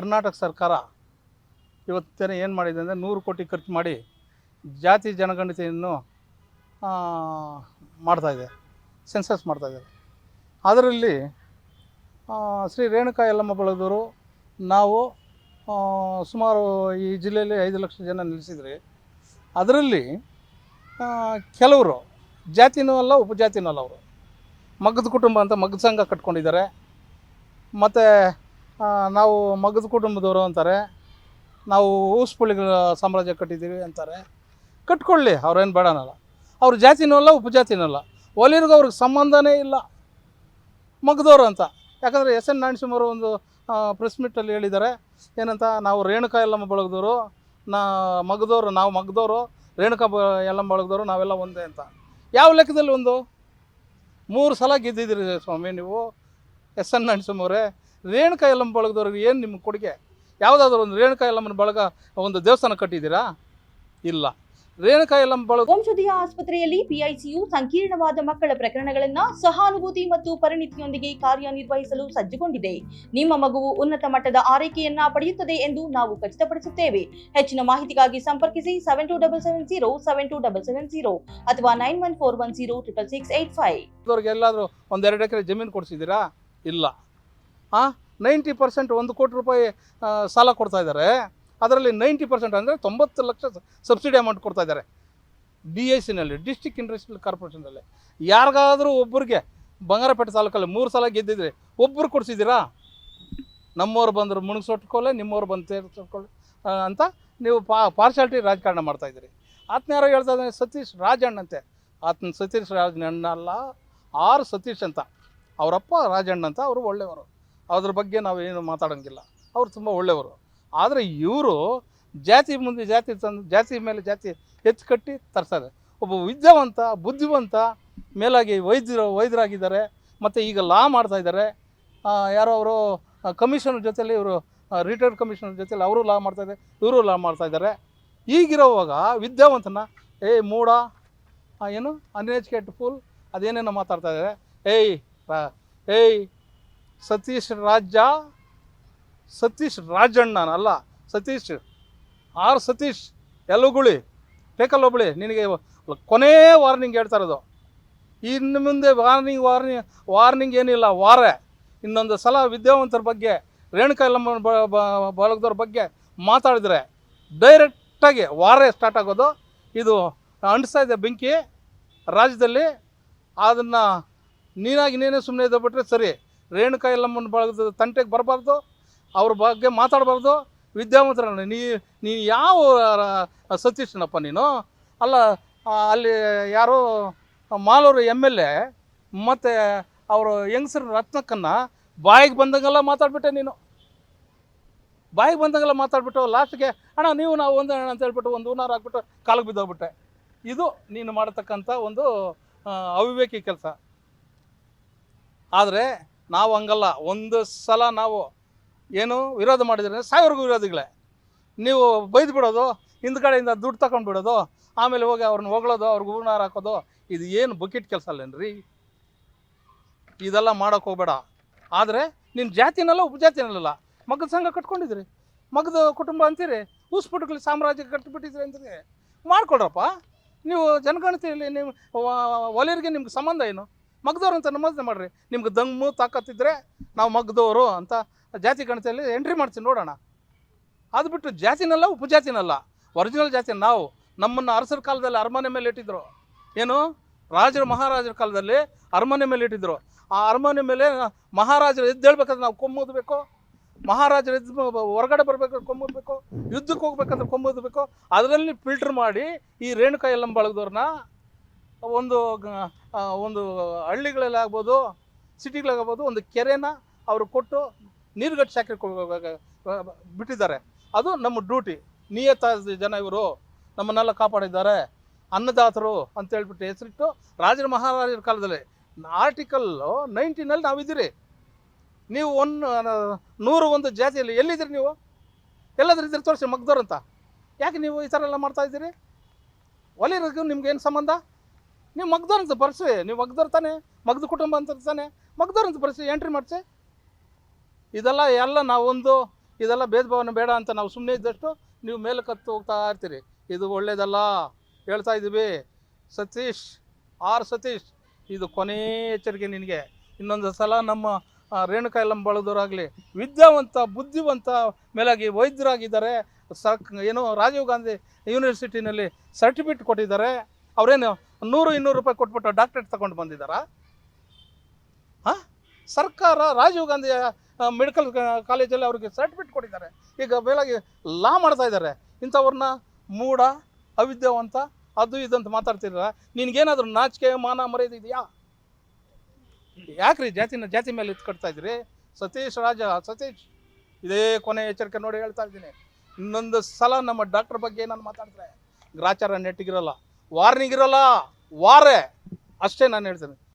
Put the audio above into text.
ಕರ್ನಾಟಕ ಸರ್ಕಾರ ಇವತ್ತಿನ ಏನು ಮಾಡಿದೆ ಅಂದರೆ ನೂರು ಕೋಟಿ ಖರ್ಚು ಮಾಡಿ ಜಾತಿ ಜನಗಣತಿಯನ್ನು ಮಾಡ್ತಾಯಿದೆ ಸೆನ್ಸಸ್ ಮಾಡ್ತಾಯಿದ್ದಾರೆ ಅದರಲ್ಲಿ ಶ್ರೀ ರೇಣುಕಾ ಎಲ್ಲಮ್ಮ ಬಳಗದವರು ನಾವು ಸುಮಾರು ಈ ಜಿಲ್ಲೆಯಲ್ಲಿ ಐದು ಲಕ್ಷ ಜನ ನಿಲ್ಲಿಸಿದ್ರಿ ಅದರಲ್ಲಿ ಕೆಲವರು ಜಾತಿನೂ ಅಲ್ಲ, ಉಪಜಾತಿನೂ ಅಲ್ಲ ಅವರು. ಮಗದ ಕುಟುಂಬ ಅಂತ ಮಗದ ಸಂಘ ಕಟ್ಕೊಂಡಿದ್ದಾರೆ. ಮತ್ತು ನಾವು ಮಗದ ಕುಟುಂಬದವರು ಅಂತಾರೆ. ನಾವು ಊಸ್ಪುಳಿಗಳ ಸಾಮ್ರಾಜ್ಯ ಕಟ್ಟಿದ್ದೀವಿ ಅಂತಾರೆ. ಕಟ್ಕೊಳ್ಳಿ, ಅವ್ರೇನು ಬೇಡನಲ್ಲ. ಅವ್ರ ಜಾತಿನೂ ಅಲ್ಲ, ಉಪಜಾತಿನೂ ಅಲ್ಲ. ಒಲಿರಿಗೂ ಅವ್ರಿಗೆ ಸಂಬಂಧನೇ ಇಲ್ಲ. ಮಗದವರು ಅಂತ. ಯಾಕಂದರೆ ಎಸ್ ಎನ್ ನಾರಾಯಣಸಿಂಹರು ಒಂದು ಪ್ರೆಸ್ ಮೀಟಲ್ಲಿ ಹೇಳಿದ್ದಾರೆ. ಏನಂತ, ನಾವು ರೇಣುಕಾ ಎಲ್ಲಮ್ಮ ಬಳಗದವರು, ನಾ, ಮಗದವರು, ನಾವು ಮಗದವರು, ರೇಣುಕಾ ಬ ಎಲ್ಲಮ್ಮ ಬಳಗದವರು, ನಾವೆಲ್ಲ ಒಂದೇ ಅಂತ. ಯಾವ ಲೆಕ್ಕದಲ್ಲಿ ಒಂದು? ಮೂರು ಸಲ ಗೆದ್ದಿದ್ದೀರಿ ಸ್ವಾಮಿ ನೀವು. ಎಸ್ ಎನ್ ನರಸಿಂಹವ್ರೆ ರೇಣುಕಾ ಯಲ್ಲಮ್ಮ ಬಳಗದವ್ರಿಗೆ ಏನು ನಿಮ್ಮ ಕೊಡುಗೆ? ಯಾವುದಾದ್ರು ಒಂದು ರೇಣುಕಾ ಯಲ್ಲಮ್ಮನ ಬಳಗ ಒಂದು ದೇವಸ್ಥಾನ ಕಟ್ಟಿದ್ದೀರಾ? ಇಲ್ಲ. ವಂಶದಿಯ ಆಸ್ಪತ್ರೆಯಲ್ಲಿ ಪಿಐಸಿಯು ಸಂಕೀರ್ಣವಾದ ಮಕ್ಕಳ ಪ್ರಕರಣಗಳನ್ನ ಸಹಾನುಭೂತಿ ಮತ್ತು ಪರಿಣಿತಿಯೊಂದಿಗೆ ಕಾರ್ಯನಿರ್ವಹಿಸಲು ಸಜ್ಜುಗೊಂಡಿದೆ. ನಿಮ್ಮ ಮಗುವು ಉನ್ನತ ಮಟ್ಟದ ಆರೈಕೆಯನ್ನ ಪಡೆಯುತ್ತದೆ ಎಂದು ನಾವು ಖಚಿತಪಡಿಸುತ್ತೇವೆ. ಹೆಚ್ಚಿನ ಮಾಹಿತಿಗಾಗಿ ಸಂಪರ್ಕಿಸಿ seven two double seven zero seven two double seven zero ಅಥವಾ nine one four one zero triple six eight five ಎಲ್ಲಾದರೂ ಒಂದೆರಡು ಎಕರೆ ಜಮೀನು ಕೊಡಿಸಿದ್ದೀರಾ? ಇಲ್ಲ. ಹಾಂ ನೈಂಟಿ ಪರ್ಸೆಂಟ್ ಒಂದು ಕೋಟಿ ರೂಪಾಯಿ ಸಾಲ ಕೊಡ್ತಾ ಇದ್ದಾರೆ. ಅದರಲ್ಲಿ ನೈಂಟಿ ಪರ್ಸೆಂಟ್ ಅಂದರೆ ತೊಂಬತ್ತು ಲಕ್ಷ ಸಬ್ಸಿಡಿ ಅಮೌಂಟ್ ಕೊಡ್ತಾ ಇದ್ದಾರೆ. ಡಿ ಐ ಸಿನಲ್ಲಿ, ಡಿಸ್ಟಿಕ್ ಇಂಡಸ್ಟ್ರಿಯಲ್ ಕಾರ್ಪೊರೇಷನಲ್ಲಿ ಯಾರಿಗಾದರೂ ಒಬ್ಬರಿಗೆ ಬಂಗಾರಪೇಟೆ ತಾಲೂಕಲ್ಲಿ ಮೂರು ಸಲ ಗೆದ್ದಿದ್ರೆ ಒಬ್ಬರು ಕೊಡಿಸಿದ್ದೀರಾ? ನಮ್ಮವ್ರು ಬಂದರು ಮುಳುಗಿಸೊಟ್ಕೊಳ್ಳೆ ನಿಮ್ಮವ್ರು ಬಂದು ತೇರ್ಸ್ಕೊಳ್ಳಿ ಅಂತ ನೀವು ಪಾ ಪಾರ್ಶಾಲಿಟಿ ರಾಜಕಾರಣ ಮಾಡ್ತಾಯಿದ್ದೀರಿ ಆತ್ನ ಯಾರೋ ಹೇಳ್ತಾ ಇದ್ದಾನೆ ಸತೀಶ್ ರಾಜಣ್ಣಂತೆ. ಆತನ ಸತೀಶ್ ರಾಜಣ್ಣ ಅಲ್ಲ ಆರು ಸತೀಶ್ ಅಂತ. ಅವರಪ್ಪ ರಾಜಣ್ಣ ಅಂತ ಅವರು ಒಳ್ಳೆಯವರು. ಅದ್ರ ಬಗ್ಗೆ ನಾವೇನು ಮಾತಾಡೋಂಗಿಲ್ಲ. ಅವ್ರು ತುಂಬ ಒಳ್ಳೆಯವರು. ಆದರೆ ಇವರು ಜಾತಿ ಮುಂದೆ ಜಾತಿ ತಂದು, ಜಾತಿ ಮೇಲೆ ಜಾತಿ ಹೆಚ್ಚು ಕಟ್ಟಿ ತರ್ತಾರೆ ಒಬ್ಬ ವಿದ್ಯಾವಂತ, ಬುದ್ಧಿವಂತ, ಮೇಲಾಗಿ ವೈದ್ಯರು, ವೈದ್ಯರಾಗಿದ್ದಾರೆ, ಮತ್ತು ಈಗ ಲಾ ಮಾಡ್ತಾ ಇದ್ದಾರೆ. ಯಾರೋ ಅವರು ಕಮಿಷನ್ ಜೊತೇಲಿ ಇವರು ರಿಟೈರ್ಡ್ ಕಮಿಷನ್ ಜೊತೇಲಿ ಅವರು ಲಾ ಮಾಡ್ತಾಯಿದ್ದಾರೆ ಇವರು ಲಾ ಮಾಡ್ತಾ ಇದ್ದಾರೆ. ಈಗಿರೋವಾಗ ವಿದ್ಯಾವಂತನ ಏಯ್ ಮೂಡ ಏನು ಅನ್ಎಜುಕೇಟ್ ಫುಲ್ ಅದೇನೇನೋ ಮಾತಾಡ್ತಾ ಇದ್ದಾರೆ. ಏಯ್ ಏಯ್ ಸತೀಶ್ ರಾಜ ಸತೀಶ್ ರಾಜಣ್ಣನ, ಅಲ್ಲ, ಸತೀಶ್, ಆರ್ ಸತೀಶ್ ಎಲ್ಲಗುಳಿ ಬೇಕಲ್ಲ ಒಬ್ಬಳಿ ನಿನಗೆ ಕೊನೇ ವಾರ್ನಿಂಗ್ ಹೇಳ್ತಾ ಇರೋದು. ಇನ್ನು ಮುಂದೆ ವಾರ್ನಿಂಗ್ ವಾರ್ನಿಂಗ್ ವಾರ್ನಿಂಗ್ ಏನಿಲ್ಲ, ವಾರೆ. ಇನ್ನೊಂದು ಸಲ ವಿದ್ಯಾವಂತರ ಬಗ್ಗೆ, ರೇಣುಕಾ ಬ- ಬಳಗದವ್ರ ಬಗ್ಗೆ ಮಾತಾಡಿದರೆ ಡೈರೆಕ್ಟಾಗಿ ವಾರೇ ಸ್ಟಾರ್ಟ್ ಆಗೋದು. ಇದು ಅಂಟಿಸ್ತಾ ಇದೆ ಬೆಂಕಿ ರಾಜ್ಯದಲ್ಲಿ. ಅದನ್ನು ನೀನಾಗಿ ನೀನೇ ಸುಮ್ಮನೆ ಇದ್ದುಬಿಟ್ರೆ ಸರಿ. ರೇಣುಕಾ ಎಲ್ಲಮ್ಮನ ಬಳಗದ ತಂಟೆಗೆ ಬರಬಾರ್ದು, ಅವ್ರ ಬಗ್ಗೆ ಮಾತಾಡಬಾರ್ದು. ವಿದ್ಯಾವಂತರನ್ನ, ನೀ ನೀ ಯಾವ ಸತೀಶನಪ್ಪ ನೀನು? ಅಲ್ಲ ಅಲ್ಲಿ ಯಾರೋ ಮಾಲೂರು ಎಂ ಎಲ್ ಎ, ಮತ್ತು ಅವರು ಹೆಂಗಸರ ರತ್ನಕ್ಕನ್ನು ಬಾಯಿಗೆ ಬಂದಂಗೆಲ್ಲ ಮಾತಾಡ್ಬಿಟ್ಟೆ ನೀನು. ಬಾಯಿಗೆ ಬಂದಂಗೆಲ್ಲ ಮಾತಾಡ್ಬಿಟ್ಟು ಲಾಸ್ಟ್ಗೆ, ಅಣ್ಣ, ನೀವು ನಾವು ಒಂದು ಅಣ್ಣ ಅಂತ ಹೇಳ್ಬಿಟ್ಟು ಒಂದು ಹೂನಾರು ಹಾಕ್ಬಿಟ್ಟು ಕಾಲಿಗೆ ಬಿದ್ದೋಗ್ಬಿಟ್ಟೆ. ಇದು ನೀನು ಮಾಡತಕ್ಕಂಥ ಒಂದು ಅವಿವೇಕಿ ಕೆಲಸ. ಆದರೆ ನಾವು ಹಂಗಲ್ಲ. ಒಂದು ಸಲ ನಾವು ಏನು ವಿರೋಧ ಮಾಡಿದ್ರೆ ಸಾವಿರಗೂ ವಿರೋಧಿಗಳೇ. ನೀವು ಬೈದು ಬಿಡೋದು ಹಿಂದ್ಗಡೆಯಿಂದ ದುಡ್ಡು ತಗೊಂಡು ಬಿಡೋದು, ಆಮೇಲೆ ಹೋಗಿ ಅವ್ರನ್ನ ಹೊಗಳೋದು, ಅವ್ರಿಗೆ ಹೂನಾರ ಹಾಕೋದು ಇದು ಏನು ಬಕೆಟ್ ಕೆಲಸ ಅಲ್ಲೇನ್ರಿ ಇದೆಲ್ಲ ಮಾಡೋಕೆ ಹೋಗ್ಬೇಡ. ಆದರೆ ನಿಮ್ಮ ಜಾತಿನಲ್ಲ ಉಪಜಾತಿನಲ್ಲ ಮಗದ ಸಂಘ ಕಟ್ಕೊಂಡಿದ್ರಿ. ಮಗದ ಕುಟುಂಬ ಅಂತೀರಿ ಊಸ್ಪುಟಗಳು ಸಾಮ್ರಾಜ್ಯ ಕಟ್ಟಿಬಿಟ್ಟಿದ್ರಿ ಅಂತೀರಿ ಮಾಡ್ಕೊಡ್ರಪ್ಪ. ನೀವು ಜನಗಣತಿಯಲ್ಲಿ ನೀವು ಒಲಿಯರಿಗೆ ನಿಮ್ಗೆ ಸಂಬಂಧ ಏನು? ಮಗದವ್ರು ಅಂತ ನಮ್ಮ ಮಾಡ್ರಿ. ನಿಮ್ಗೆ ದಮ್ಮು ತಾಕತ್ತಿದ್ರೆ ನಾವು ಮಗ್ದವರು ಅಂತ ಜಾತಿ ಗಣತಿಯಲ್ಲಿ ಎಂಟ್ರಿ ಮಾಡ್ತೀನಿ ನೋಡೋಣ. ಅದು ಬಿಟ್ಟು ಜಾತಿನಲ್ಲ, ಉಪಜಾತಿನಲ್ಲ. ಒರಿಜಿನಲ್ ಜಾತಿ ನಾವು. ನಮ್ಮನ್ನು ಅರಸರ ಕಾಲದಲ್ಲಿ ಅರಮನೆ ಮೇಲೆ ಇಟ್ಟಿದ್ರು. ಏನು? ರಾಜರ ಮಹಾರಾಜರ ಕಾಲದಲ್ಲಿ ಅರಮನೆ ಮೇಲೆ ಇಟ್ಟಿದ್ರು. ಆ ಅರಮನೆ ಮೇಲೆ ಮಹಾರಾಜರು ಎದ್ದೇಳ್ಬೇಕಾದ್ರೆ ನಾವು ಕೊಂಬುದಬೇಕು ಮಹಾರಾಜರು ಎದ್ದು ಹೊರಗಡೆ ಬರಬೇಕಾದ್ರೆ ಕೊಂಬುದಬೇಕು ಯುದ್ಧಕ್ಕೆ ಹೋಗ್ಬೇಕಂದ್ರೆ ಕೊಂಬುದಬೇಕು ಅದರಲ್ಲಿ ಫಿಲ್ಟರ್ ಮಾಡಿ ಈ ರೇಣುಕಾಯಿ ಎಲ್ಲಂಬಳಗದವ್ರನ್ನ ಬಳಗದವ್ರನ್ನ ಒಂದು ಒಂದು ಹಳ್ಳಿಗಳಲ್ಲಿ ಆಗ್ಬೋದು ಸಿಟಿಗಳಾಗ್ಬೋದು ಒಂದು ಕೆರೆನ ಅವರು ಕೊಟ್ಟು ನೀರುಗಟ್ಟು ಶಾಖೆ ಬಿಟ್ಟಿದ್ದಾರೆ. ಅದು ನಮ್ಮ ಡ್ಯೂಟಿ. ನಿಯತ ಜನ ಇವರು. ನಮ್ಮನ್ನೆಲ್ಲ ಕಾಪಾಡಿದ್ದಾರೆ. ಅನ್ನದಾತರು ಅಂತ ಹೇಳ್ಬಿಟ್ಟು ಹೆಸರಿಟ್ಟು ರಾಜರ ಮಹಾರಾಜರ ಕಾಲದಲ್ಲಿ ಆರ್ಟಿಕಲ್ ನೈನ್ಟೀನಲ್ಲಿ ನಾವಿದ್ದೀರಿ. ನೀವು ಒಂದು ನೂರು ಒಂದು ಜಾತಿಯಲ್ಲಿ ಎಲ್ಲಿದ್ದೀರಿ ನೀವು? ಎಲ್ಲಾದ್ರೂ ಇದ್ರೆ ತೋರಿಸಿ ಮಗ್ದವ್ರು ಅಂತ. ಯಾಕೆ ನೀವು ಈ ಥರ ಎಲ್ಲ ಮಾಡ್ತಾ ಇದ್ದೀರಿ? ನಿಮ್ಗೇನು ಸಂಬಂಧ? ನೀವು ಮಗ್ದೋರ್ ಅಂತ ಬರ್ಸಿ, ನೀವು ಮಗ್ದೋರ್ ತಾನೆ, ಮಗ್ದ ಕುಟುಂಬ ಅಂತ ತಾನೆ ಮಗ್ದೋರ್ ಅಂತ ಬರ್ಸಿ, ಎಂಟ್ರಿ ಮಾಡಿಸಿ. ಇದೆಲ್ಲ ಎಲ್ಲ ನಾವೊಂದು, ಇದೆಲ್ಲ ಭೇದ ಭಾವನೆ ಬೇಡ ಅಂತ ನಾವು ಸುಮ್ಮನೆ ಇದ್ದಷ್ಟು ನೀವು ಮೇಲೆ ಕತ್ತು ಹೋಗ್ತಾ ಇರ್ತೀರಿ. ಇದು ಒಳ್ಳೇದಲ್ಲ, ಹೇಳ್ತಾ ಇದ್ದೀವಿ. ಸತೀಶ್, ಆರ್ ಸತೀಶ್, ಇದು ಕೊನೆ ಎಚ್ಚರಿಕೆ ನಿನಗೆ. ಇನ್ನೊಂದು ಸಲ ನಮ್ಮ ರೇಣುಕಾ ಬಳದವರಾಗಲಿ ವಿದ್ಯಾವಂತ, ಬುದ್ಧಿವಂತ, ಮೇಲಾಗಿ ವೈದ್ಯರಾಗಿದ್ದಾರೆ. ಸರ್, ಏನು, ರಾಜೀವ್ ಗಾಂಧಿ ಯೂನಿವರ್ಸಿಟಿನಲ್ಲಿ ಸರ್ಟಿಫಿಕೇಟ್ ಕೊಟ್ಟಿದ್ದಾರೆ. ಅವರೇನು ನೂರು ಇನ್ನೂರು ರೂಪಾಯಿ ಕೊಟ್ಬಿಟ್ಟು ಡಾಕ್ಟ್ರೇಟ್ ತಗೊಂಡು ಬಂದಿದ್ದಾರಾ? ಹಾಂ? ಸರ್ಕಾರ ರಾಜೀವ್ ಗಾಂಧಿ ಮೆಡಿಕಲ್ ಕಾಲೇಜಲ್ಲಿ ಅವ್ರಿಗೆ ಸರ್ಟಿಫಿಕೇಟ್ ಕೊಟ್ಟಿದ್ದಾರೆ. ಈಗ ಬೇಲಾಗಿ ಲಾ ಮಾಡ್ತಾ ಇದ್ದಾರೆ. ಇಂಥವ್ರನ್ನ ಮೂಢ, ಅವಿದ್ಯಾವಂತ, ಅದು ಇದಂತ ಅಂತ ಮಾತಾಡ್ತಿರ ನಿನ್ಗೇನಾದ್ರೂ ನಾಚಿಕೆ, ಮಾನ ಮರ್ಯಾದೆ ಇದೆಯಾ? ಯಾಕ್ರಿ ಜಾತಿನ, ಜಾತಿ ಮೇಲೆ ಇತ್ಕೊಡ್ತಾ ಇದ್ರಿ ಸತೀಶ್ ರಾಜ, ಸತೀಶ್, ಇದೇ ಕೊನೆ ಎಚ್ಚರಿಕೆ ನೋಡಿ ಹೇಳ್ತಾ ಇದ್ದೀನಿ. ಇನ್ನೊಂದು ಸಲ ನಮ್ಮ ಡಾಕ್ಟರ್ ಬಗ್ಗೆ ನಾನು ಮಾತಾಡಿದ್ರೆ ಗ್ರಾಚಾರ ನೆಟ್ಟಿಗಿರಲ್ಲ. ವಾರ್ನಿಂಗ್ ಇರೋಲ್ಲ ವಾರೇ. ಅಷ್ಟೇ ನಾನು ಹೇಳ್ತೀನಿ.